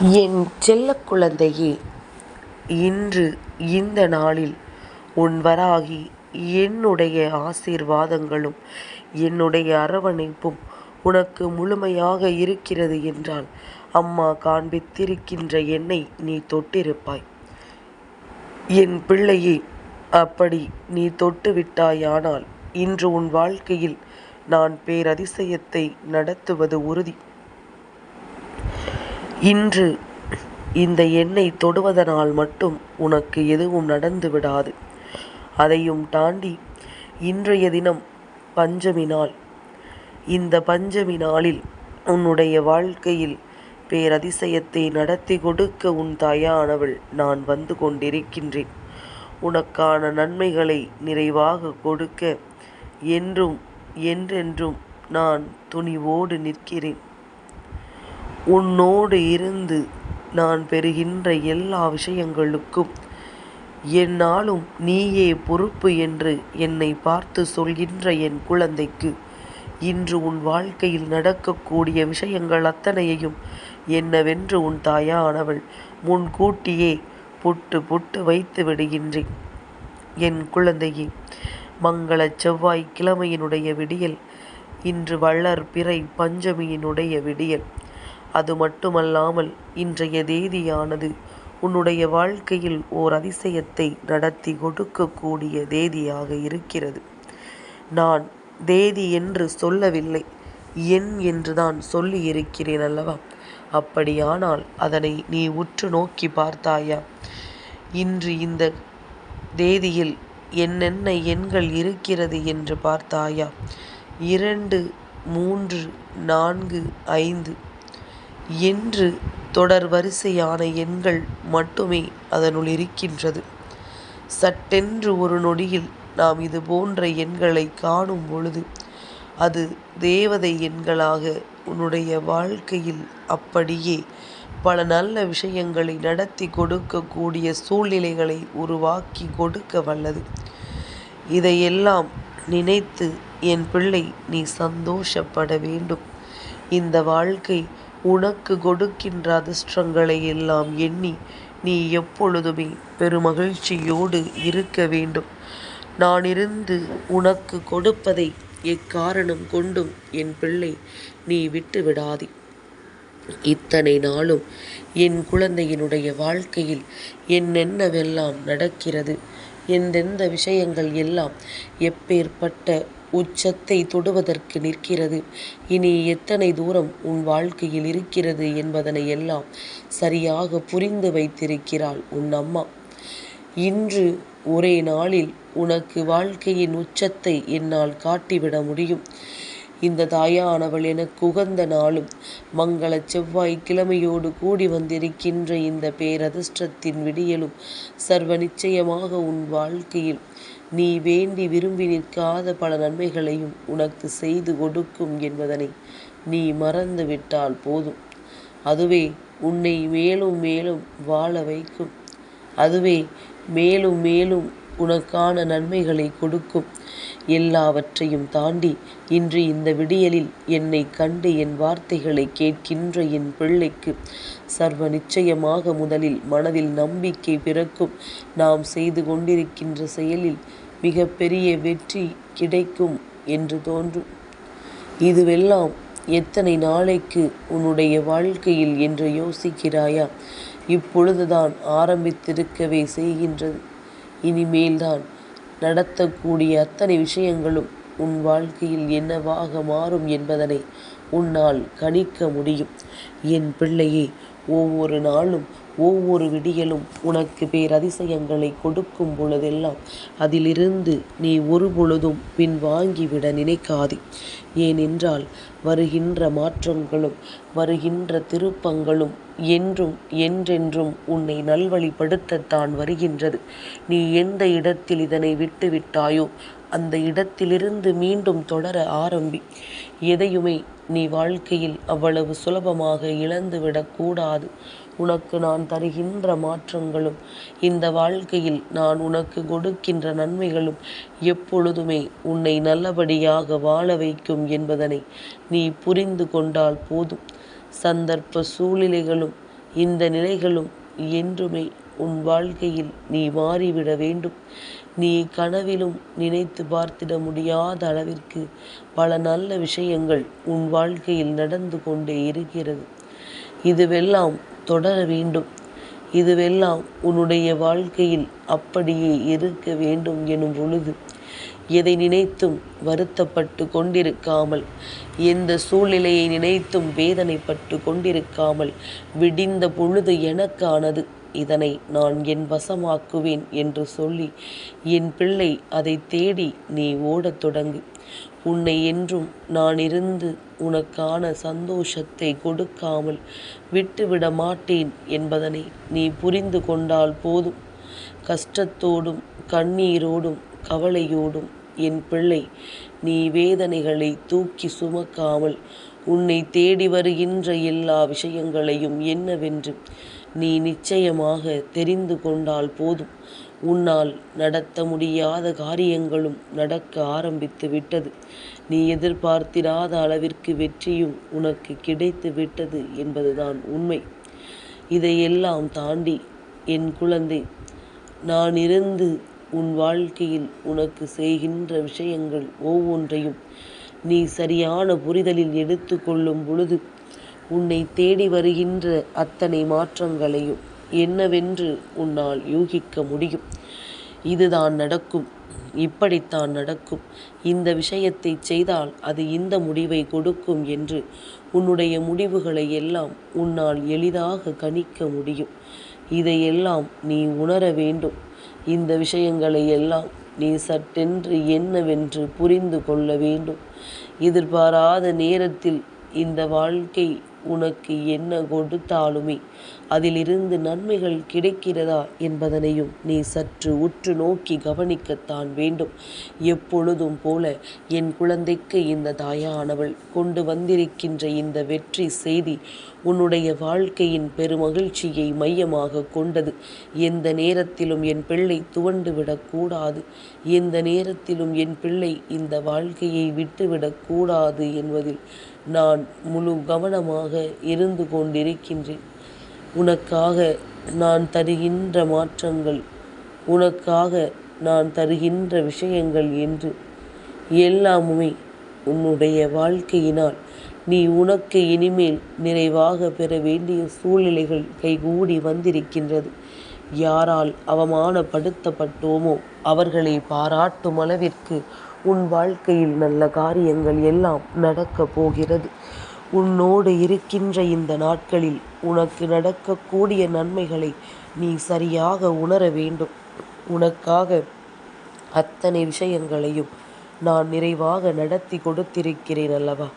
என் செல்ல குழந்தையே இன்று இந்த நாளில் உன் வராகி என்னுடைய ஆசீர்வாதங்களும் என்னுடைய அரவணைப்பும் உனக்கு முழுமையாக இருக்கிறது என்றால் அம்மா காண்பித்திருக்கின்ற என்னை நீ தொட்டிருப்பாய். என் பிள்ளையே அப்படி நீ தொட்டு விட்டாயானால் இன்று உன் வாழ்க்கையில் நான் பேரதிசயத்தை நடத்துவது உறுதி. இன்று இந்த எண்ணெய் தொடுவதனால் மட்டும் உனக்கு எதுவும் நடந்து விடாது. அதையும் தாண்டி இன்றைய தினம் பஞ்சமி நாள். இந்த பஞ்சமி நாளில் உன்னுடைய வாழ்க்கையில் பேரதிசயத்தை நடத்தி கொடுக்க உன் தாயானவள் நான் வந்து கொண்டிருக்கின்றேன். உனக்கான நன்மைகளை நிறைவாக கொடுக்க என்றும் என்றென்றும் நான் துணிவோடு நிற்கிறேன். உன்னோடு இருந்து நான் பெறுகின்ற எல்லா விஷயங்களுக்கும் என்னாலும் நீயே பொறுப்பு என்று என்னை பார்த்து சொல்கின்ற என் குழந்தைக்கு. இன்று உன் வாழ்க்கையில் நடக்கக்கூடிய விஷயங்கள் அத்தனையையும் என்னவென்று உன் தாயானவள் முன்கூட்டியே புட்டு புட்டு வைத்து விடுகின்றேன். என் குழந்தையே மங்கள செவ்வாய் கிழமையினுடைய விடியல் இன்று வள்ளர் பிறை பஞ்சமியினுடைய விடியல். அது மட்டுமல்லாமல் இன்றைய தேதியானது உன்னுடைய வாழ்க்கையில் ஓர் அதிசயத்தை நடத்தி கொடுக்கக்கூடிய தேதியாக இருக்கிறது. நான் தேதி என்று சொல்லவில்லை என் என்று தான் சொல்லி இருக்கிறேன் அல்லவா? அப்படியானால் அதனை நீ உற்று நோக்கி பார்த்தாயா? இன்று இந்த தேதியில் என்னென்ன எண்கள் இருக்கிறது என்று பார்த்தாயா? இரண்டு மூன்று நான்கு ஐந்து என்று தொடர் வரிசையான எண்கள் மட்டுமே அதனுள் இருக்கின்றது. சட்டென்று ஒரு நொடியில் நாம் இது போன்ற எண்களை காணும் பொழுது அது தேவதை எண்களாக உன்னுடைய வாழ்க்கையில் அப்படியே பல நல்ல விஷயங்களை நடத்தி கொடுக்கக்கூடிய சூழ்நிலைகளை உருவாக்கி கொடுக்க வல்லது. இதையெல்லாம் நினைத்து என் பிள்ளை நீ சந்தோஷப்பட வேண்டும். இந்த வாழ்க்கை உனக்கு கொடுக்கின்ற அதிர்ஷ்டங்களை எல்லாம் எண்ணி நீ எப்பொழுதுமே பெருமகிழ்ச்சியோடு இருக்க வேண்டும். நான் இருந்து உனக்கு கொடுப்பதை எக்காரணம் கொண்டும் என் பிள்ளை நீ விட்டு விடாதே இத்தனை நாளும் என் குழந்தையினுடைய வாழ்க்கையில் என்னென்னவெல்லாம் நடக்கிறது எந்தெந்த விஷயங்கள் எல்லாம் எப்பேற்பட்ட உச்சத்தை தொடுவதற்கு நிற்கிறது. இனி எத்தனை தூரம் உன் வாழ்க்கையில் இருக்கிறது என்பதனை எல்லாம் சரியாக புரிந்து வைத்திருக்கிறாள் உன் அம்மா. இன்று ஒரே நாளில் உனக்கு வாழ்க்கையின் உச்சத்தை என்னால் காட்டிவிட முடியும். இந்த தாயானவள் எனக்கு உகந்த நாளும் மங்கள செவ்வாய் கிழமையோடு கூடி வந்திருக்கின்ற இந்த பேரதிர்ஷ்டத்தின் விடியலும் சர்வ நிச்சயமாக உன் வாழ்க்கையில். நீ வேண்டி விரும்பி நிற்காத பல நன்மைகளையும் உனக்கு செய்து கொடுக்கும் என்பதனை நீ மறந்து விட்டால் போதும். அதுவே உன்னை மேலும் மேலும் வாழ வைக்கும். அதுவே மேலும் மேலும் உனக்கான நன்மைகளை கொடுக்கும். எல்லாவற்றையும் தாண்டி இன்று இந்த விடியலில் என்னை கண்டு என் வார்த்தைகளை கேட்கின்ற என் பிள்ளைக்கு சர்வ நிச்சயமாக முதலில் மனதில் நம்பிக்கை பிறக்கும். நாம் செய்து கொண்டிருக்கின்ற செயலில் மிகப்பெரிய வெற்றி கிடைக்கும் என்று தோன்றும். இதுவெல்லாம் எத்தனை நாளைக்கு உன்னுடைய வாழ்க்கையில் என்று யோசிக்கிறாயா? இப்பொழுதுதான் ஆரம்பித்திருக்கவே செய்கின்றது. இனிமேல்தான் நடத்தக்கூடிய அத்தனை விஷயங்களும் உன் வாழ்க்கையில் என்னவாக மாறும் என்பதனை உன்னால் கணிக்க முடியும். என் பிள்ளையே ஒவ்வொரு நாளும் ஒவ்வொரு விடியலும் உனக்கு பேரதிசயங்களை கொடுக்கும் பொழுதெல்லாம் அதிலிருந்து நீ ஒரு பொழுதும் பின்வாங்கிவிட நினைக்காதே. ஏனென்றால் வருகின்ற மாற்றங்களும் வருகின்ற திருப்பங்களும் என்றும் என்றென்றும் உன்னை நல்வழிப்படுத்தத்தான் வருகின்றது. நீ எந்த இடத்தில் இதனை விட்டுவிட்டாயோ அந்த இடத்திலிருந்து மீண்டும் தொடர ஆரம்பி. எதையுமே நீ வாழ்க்கையில் அவ்வளவு சுலபமாக இழந்துவிடக்கூடாது உனக்கு நான் தருகின்ற மாற்றங்களும் இந்த வாழ்க்கையில் நான் உனக்கு கொடுக்கின்ற நன்மைகளும் எப்பொழுதுமே உன்னை நல்லபடியாக வாழ வைக்கும் என்பதனை நீ புரிந்து கொண்டால் போதும். சந்தர்ப்ப சூழ்நிலைகளும் இந்த நிலைகளும் என்றுமே உன் வாழ்க்கையில் நீ மாறிவிட வேண்டும். நீ கனவிலும் நினைத்து பார்த்திட முடியாத அளவிற்கு பல நல்ல விஷயங்கள் உன் வாழ்க்கையில் நடந்து கொண்டே இருக்கிறது. இதுவெல்லாம் தொடர வேண்டும். இதுவெல்லாம் உன்னுடைய வாழ்க்கையில் அப்படியே இருக்க வேண்டும் எனும் பொழுது எதை நினைத்தும் வருத்தப்பட்டு கொண்டிருக்காமல் எந்த சூழ்நிலையை நினைத்தும் வேதனைப்பட்டு கொண்டிருக்காமல் விடிந்த பொழுது எனக்கானது இதனை நான் என் வசமாக்குவேன் என்று சொல்லி என் பிள்ளை அதை தேடி நீ ஓடத் தொடங்கு. உன்னை என்றும் நான் இருந்து உனக்கான சந்தோஷத்தை கொடுக்காமல் விட்டுவிட மாட்டேன் என்பதனை நீ புரிந்து கொண்டால் போதும். கஷ்டத்தோடும் கண்ணீரோடும் கவலையோடும் என் பிள்ளை நீ வேதனைகளை தூக்கி சுமக்காமல் உன்னை தேடி வருகின்ற எல்லா விஷயங்களையும் என்னவென்று நீ நிச்சயமாக தெரிந்து கொண்டால் போதும். உன்னால் நடத்த முடியாத காரியங்களும் நடக்க ஆரம்பித்து விட்டது. நீ எதிர்பார்த்திராத அளவிற்கு வெற்றியும் உனக்கு கிடைத்து விட்டது என்பதுதான் உண்மை. இதையெல்லாம் தாண்டி என் குழந்தை நான் இருந்து உன் வாழ்க்கையில் உனக்கு செய்கின்ற விஷயங்கள் ஒவ்வொன்றையும் நீ சரியான புரிதலில் எடுத்துக்கொள்ளும் பொழுது உன்னை தேடி வருகின்ற அத்தனை மாற்றங்களையும் என்னவென்று உன்னால் யூகிக்க முடியும். இதுதான் நடக்கும். இப்படித்தான் நடக்கும். இந்த விஷயத்தை செய்தால் அது இந்த முடிவை கொடுக்கும் என்று உன்னுடைய முடிவுகளை எல்லாம் உன்னால் எளிதாக கணிக்க முடியும். இதையெல்லாம் நீ உணர வேண்டும். இந்த விஷயங்களை எல்லாம் நீ சட்டென்று என்னவென்று புரிந்து கொள்ள வேண்டும். எதிர்பாராத நேரத்தில் இந்த வாழ்க்கை உனக்கு என்ன கொடுத்தாலுமே அதிலிருந்து நன்மைகள் கிடைக்கிறதா என்பதனையும் நீ சற்று உற்று நோக்கி கவனிக்கத்தான் வேண்டும். எப்பொழுதும் போல என் குழந்தைக்கு இந்த தாயானவள் கொண்டு வந்திருக்கின்ற இந்த வெற்றி செய்தி உன்னுடைய வாழ்க்கையின் பெருமகிழ்ச்சியை மையமாக கொண்டது. எந்த நேரத்திலும் என் பிள்ளை துவண்டு விடக்கூடாது எந்த நேரத்திலும் என் பிள்ளை இந்த வாழ்க்கையை விட்டுவிடக்கூடாது என்பதில் நான் முழு கவனமாக இருந்து கொண்டிருக்கின்றேன். உனக்காக நான் தருகின்ற மாற்றங்கள் உனக்காக நான் தருகின்ற விஷயங்கள் என்று எல்லாமுமே உன்னுடைய வாழ்க்கையினால் நீ உனக்கு இனிமேல் நிறைவாக பெற வேண்டிய சூழ்நிலைகள் கைகூடி வந்திருக்கின்றது. யாரால் அவமானப்படுத்தப்பட்டோமோ அவர்களை பாராட்டும் அளவிற்கு உன் வாழ்க்கையில் நல்ல காரியங்கள் எல்லாம் நடக்கப் போகிறது. உன்னோடு இருக்கின்ற இந்த நாட்களில் உனக்கு நடக்கக்கூடிய நன்மைகளை நீ சரியாக உணர வேண்டும். உனக்காக அத்தனை விஷயங்களையும் நான் நிறைவாக நடத்தி கொடுத்திருக்கிறேன் அல்லவா?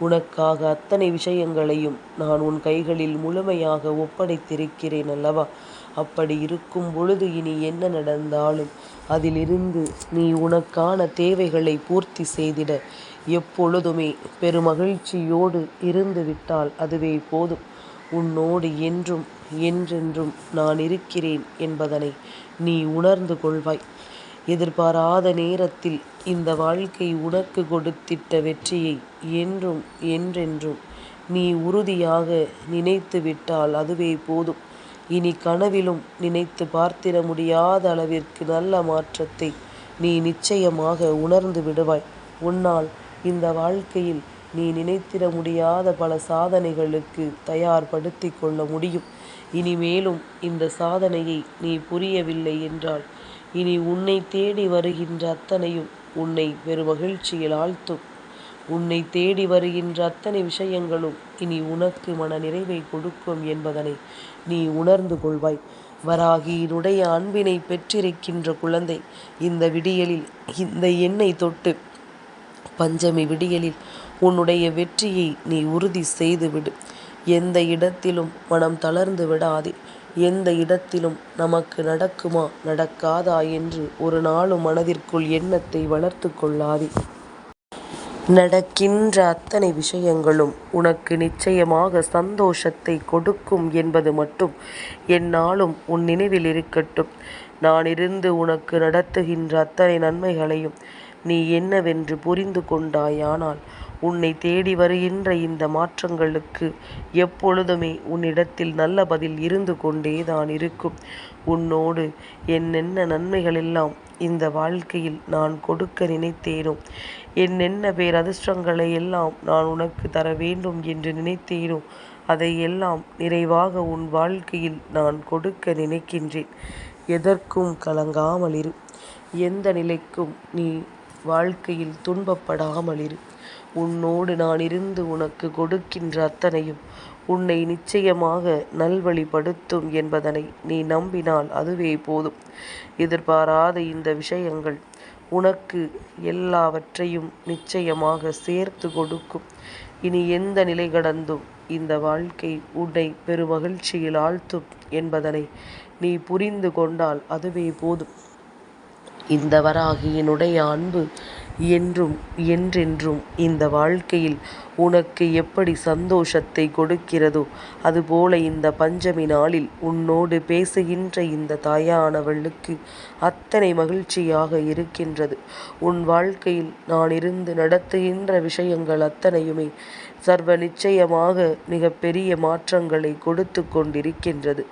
உனக்காக அத்தனை விஷயங்களையும் நான் உன் கைகளில் முழுமையாக ஒப்படைத்திருக்கிறேன் அல்லவா? அப்படி இருக்கும் பொழுது இனி என்ன நடந்தாலும் அதிலிருந்து நீ உனக்கான தேவைகளை பூர்த்தி செய்திட. எப்பொழுதுமே பெருமகிழ்ச்சியோடு இருந்து விட்டால் அதுவே போதும். உன்னோடு என்றும் என்றென்றும் நான் இருக்கிறேன் என்பதனை நீ உணர்ந்து கொள்வாய். எதிர்பாராத நேரத்தில் இந்த வாழ்க்கை உனக்கு கொடுத்திட்ட வெற்றியை என்றும் என்றென்றும் நீ உறுதியாக நினைத்து விட்டால் அதுவே போதும். இனி கனவிலும் நினைத்து பார்த்திட முடியாத அளவிற்கு நல்ல மாற்றத்தை நீ நிச்சயமாக உணர்ந்து விடுவாய். உன்னால் இந்த வாழ்க்கையில் நீ நினைத்திட முடியாத பல சாதனைகளுக்கு தயார்படுத்தி கொள்ள முடியும். இனிமேலும் இந்த சாதனையை நீ புரியவில்லை என்றால் இனி உன்னை தேடி வருகின்ற அத்தனையும் உன்னை பெருமகிழ்ச்சியில் ஆழ்த்தும். உன்னை தேடி வருகின்ற அத்தனை விஷயங்களும் இனி உனக்கு மன நிறைவை கொடுக்கும் என்பதனை நீ உணர்ந்து கொள்வாய். வராகியினுடைய அன்பினை பெற்றிருக்கின்ற குழந்தை இந்த விடியலில் இந்த எண்ணெய் தொட்டு பஞ்சமி விடியலில் உன்னுடைய வெற்றியை நீ உறுதி செய்துவிடு. எந்த இடத்திலும் மனம் தளர்ந்து விடாதே. எந்த இடத்திலும் நமக்கு நடக்குமா நடக்காதா என்று ஒரு நாளும் மனதிற்குள் எண்ணத்தை வளர்த்து கொள்ளாதே. நடக்கின்ற அத்தனை விஷயங்களும் உனக்கு நிச்சயமாக சந்தோஷத்தை கொடுக்கும் என்பது மட்டும் என்னாலும் உன் நினைவில் இருக்கட்டும். நான் இருந்து உனக்கு நடத்துகின்ற அத்தனை நன்மைகளையும் நீ என்னவென்று புரிந்து கொண்டாயானால் உன்னை தேடி வருகின்ற இந்த மாற்றங்களுக்கு எப்பொழுதுமே உன்னிடத்தில் நல்ல பதில் இருந்து கொண்டே தான் இருக்கும். உன்னோடு என்னென்ன நன்மைகளெல்லாம் இந்த வாழ்க்கையில் நான் கொடுக்க நினைத்தேனோ என்னென்ன பேரதிர்ஷ்டங்களை எல்லாம் நான் உனக்கு தர வேண்டும் என்று நினைத்தேனோ அதையெல்லாம் நிறைவாக உன் வாழ்க்கையில் நான் கொடுக்க நினைக்கின்றேன். எதற்கும் கலங்காமல் இரு. எந்த நிலைக்கும் நீ வாழ்க்கையில் துன்பப்படாமல் இரு. உன்னோடு நான் இருந்து உனக்கு கொடுக்கின்ற அத்தனையும் உன்னை நிச்சயமாக நல்வழிப்படுத்தும் என்பதனை நீ நம்பினால் அதுவே போதும். எதிர்பாராத இந்த விஷயங்கள் உனக்கு எல்லாவற்றையும் நிச்சயமாக சேர்த்து கொடுக்கும். இனி எந்த நிலை கடந்தும் இந்த வாழ்க்கை உன்னை பெருமகிழ்ச்சியில் ஆழ்த்தும் என்பதனை நீ புரிந்து கொண்டால் அதுவே போதும். இந்த வராகியினுடைய அன்பு என்றும் என்றென்றும் இந்த வாழ்க்கையில் உனக்கு எப்படி சந்தோஷத்தை கொடுக்கிறதோ அதுபோல இந்த பஞ்சமி நாளில் உன்னோடு பேசுகின்ற இந்த தாயானவளுக்கு அத்தனை மகிழ்ச்சியாக இருக்கின்றது. உன் வாழ்க்கையில் நான் இருந்து நடத்துகின்ற விஷயங்கள் அத்தனையுமே சர்வ நிச்சயமாக மிகப்பெரிய மாற்றங்களை கொடுத்து கொண்டிருக்கின்றது.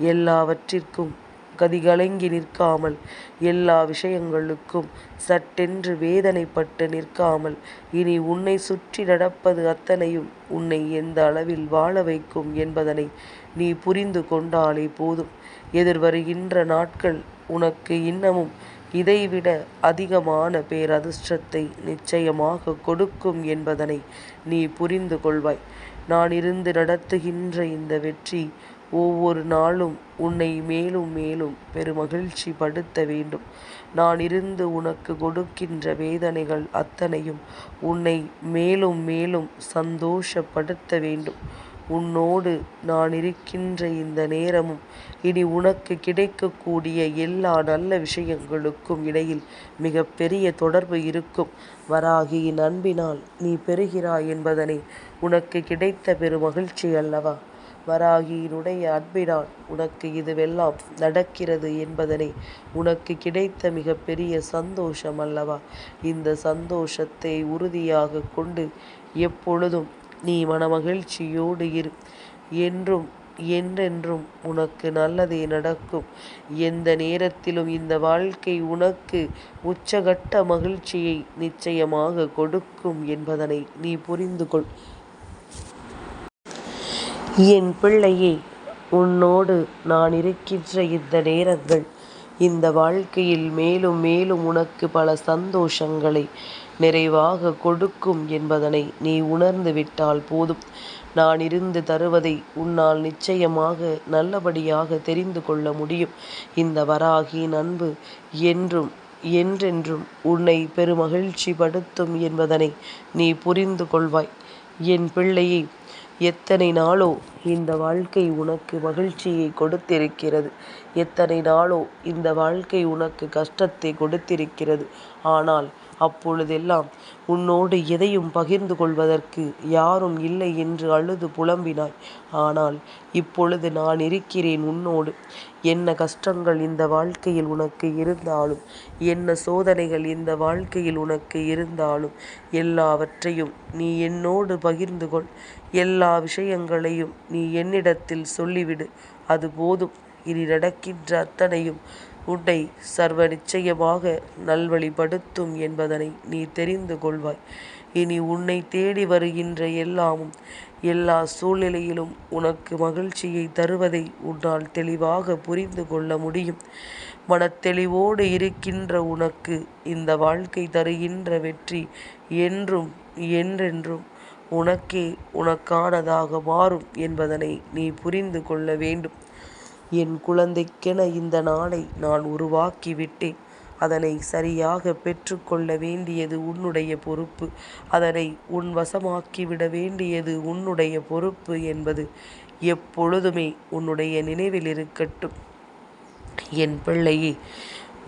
எல்லாவற்றிற்கும் கதிகலங்கி நிற்காமல் எல்லா விஷயங்களுக்கும் சட்டென்று வேதனைப்பட்டு நிற்காமல் இனி உன்னை சுற்றி நடப்பது அத்தனையும் உன்னை எந்த அளவில் வாழ வைக்கும் என்பதனை நீ புரிந்து கொண்டாலே போதும். எதிர்வருகின்ற நாட்கள் உனக்கு இன்னமும் இதைவிட அதிகமான பேரதிர்ஷ்டத்தை நிச்சயமாக கொடுக்கும் என்பதனை நீ புரிந்து கொள்வாய். நான் இருந்து நடத்துகின்ற இந்த வெற்றி ஒவ்வொரு நாளும் உன்னை மேலும் மேலும் பெருமகிழ்ச்சி படுத்த வேண்டும். நான் இருந்து உனக்கு கொடுக்கின்ற வேதனைகள் அத்தனையும் உன்னை மேலும் மேலும் சந்தோஷப்படுத்த வேண்டும். உன்னோடு நான் இருக்கின்ற இந்த நேரமும் இனி உனக்கு கிடைக்கக்கூடிய எல்லா நல்ல விஷயங்களுக்கும் இடையில் மிகப்பெரிய தொடர்பு இருக்கும். வராகியின் அன்பினால் நீ பெறுகிறாய் என்பதனை உனக்கு கிடைத்த பெருமகிழ்ச்சி அல்லவா? வராகியினுடைய அன்பினால் உனக்கு இதுவெல்லாம் நடக்கிறது என்பதனை உனக்கு கிடைத்த மிகப்பெரிய சந்தோஷம் அல்லவா? இந்த சந்தோஷத்தை உறுதியாக கொண்டு எப்பொழுதும் நீ மனமகிழ்ச்சியோடு இரு. என்றும் என்றென்றும் உனக்கு நல்லதே நடக்கும். எந்த நேரத்திலும் இந்த வாழ்க்கை உனக்கு உச்சகட்ட மகிழ்ச்சியை நிச்சயமாக கொடுக்கும் என்பதனை நீ புரிந்து கொள். என் பிள்ளையே உன்னோடு நான் இருக்கின்ற இந்த நேரங்கள் இந்த வாழ்க்கையில் மேலும் மேலும் உனக்கு பல சந்தோஷங்களை நிறைவாக கொடுக்கும் என்பதனை நீ உணர்ந்து விட்டால் போதும். நான் இருந்து தருவதை உன்னால் நிச்சயமாக நல்லபடியாக தெரிந்து கொள்ள முடியும். இந்த வராகியின் அன்பு என்றும் என்றென்றும் உன்னை பெருமகிழ்ச்சி படுத்தும் என்பதனை நீ புரிந்து கொள்வாய். என் பிள்ளையை எத்தனை நாளோ இந்த வாழ்க்கை உனக்கு மகிழ்ச்சியை கொடுத்திருக்கிறது. எத்தனை நாளோ இந்த வாழ்க்கை உனக்கு கஷ்டத்தை கொடுத்திருக்கிறது. ஆனால் அப்பொழுதெல்லாம் உன்னோடு எதையும் பகிர்ந்து கொள்வதற்கு யாரும் இல்லை என்று அழுது புலம்பினாய். ஆனால் இப்பொழுது நான் இருக்கிறேன் உன்னோடு. என்ன கஷ்டங்கள் இந்த வாழ்க்கையில் உனக்கு இருந்தாலும் என்ன சோதனைகள் இந்த வாழ்க்கையில் உனக்கு இருந்தாலும் எல்லாவற்றையும் நீ என்னோடு பகிர்ந்து கொள். எல்லா விஷயங்களையும் நீ என்னிடத்தில் சொல்லிவிடு. அது போதும். இனி நடக்கின்ற அத்தனையும் உன்னை சர்வ நிச்சயமாக நல்வழிப்படுத்தும் என்பதனை நீ தெரிந்து கொள்வாய். இனி உன்னை தேடி வருகின்ற எல்லாமும் எல்லா சூழ்நிலையிலும் உனக்கு மகிழ்ச்சியை தருவதை உன்னால் தெளிவாக புரிந்து கொள்ள முடியும். மனத்தெளிவோடு இருக்கின்ற உனக்கு இந்த வாழ்க்கை தருகின்ற வெற்றி என்றும் என்றென்றும் உனக்கே உனக்கானதாக மாறும் என்பதனை நீ புரிந்து கொள்ள வேண்டும். என் குழந்தைக்கென இந்த நாளை நான் உருவாக்கிவிட்டேன் அதனை சரியாக பெற்றுக்கொள்ள வேண்டியது உன்னுடைய பொறுப்பு. அதனை உன் வசமாக்கிவிட வேண்டியது உன்னுடைய பொறுப்பு என்பது எப்பொழுதுமே உன்னுடைய நினைவில் இருக்கட்டும். என் பிள்ளையே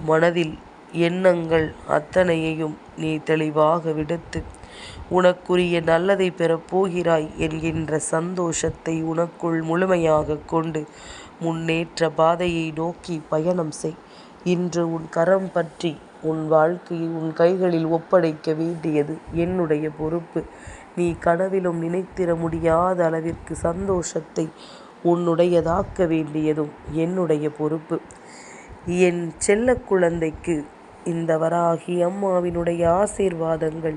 மனதில் எண்ணங்கள் அத்தனையையும் நீ தெளிவாக விடுத்து உனக்குரிய நல்லதை பெறப்போகிறாய் என்கின்ற சந்தோஷத்தை உனக்குள் முழுமையாக கொண்டு முன்னேற்ற பாதையை நோக்கி பயணம் செய். இன்று உன் கரம் பற்றி உன் வாழ்க்கையை உன் கைகளில் ஒப்படைக்க வேண்டியது என்னுடைய பொறுப்பு. நீ கனவிலும் நினைத்திட முடியாத அளவிற்கு சந்தோஷத்தை உன்னுடையதாக்க வேண்டியதும் என்னுடைய பொறுப்பு. என் செல்ல குழந்தைக்கு இந்த வராகி அம்மாவினுடைய ஆசீர்வாதங்கள்